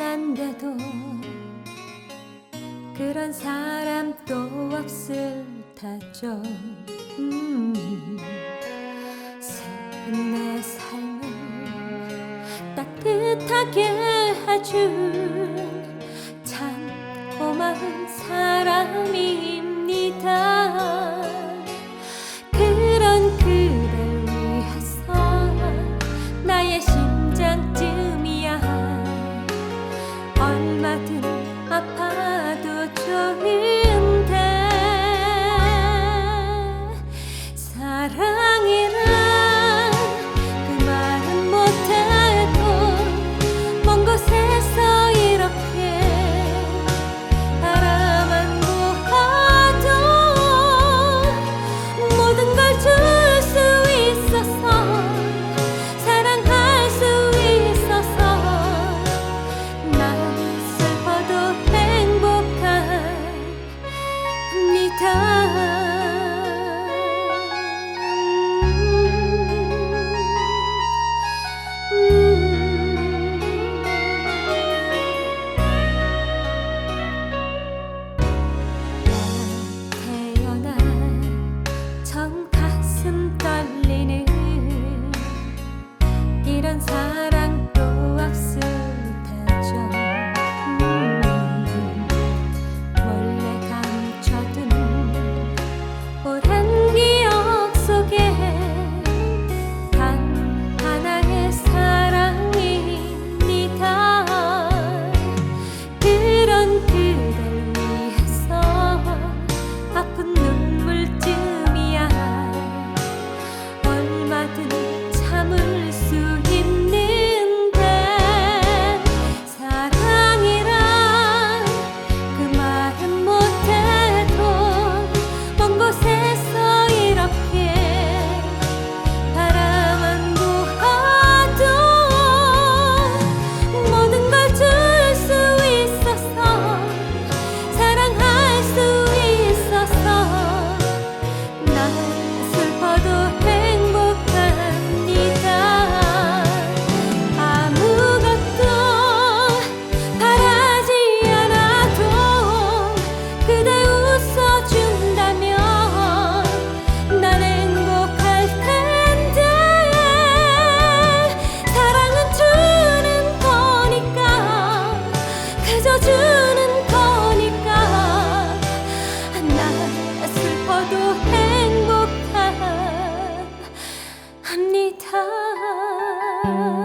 만난데도 그런 사람 또 없을 테죠. 음, 슬픈 내 삶을 따뜻하게 해준 참 고마운 사람이 아파도 좋은데 사랑 beni You. Oh.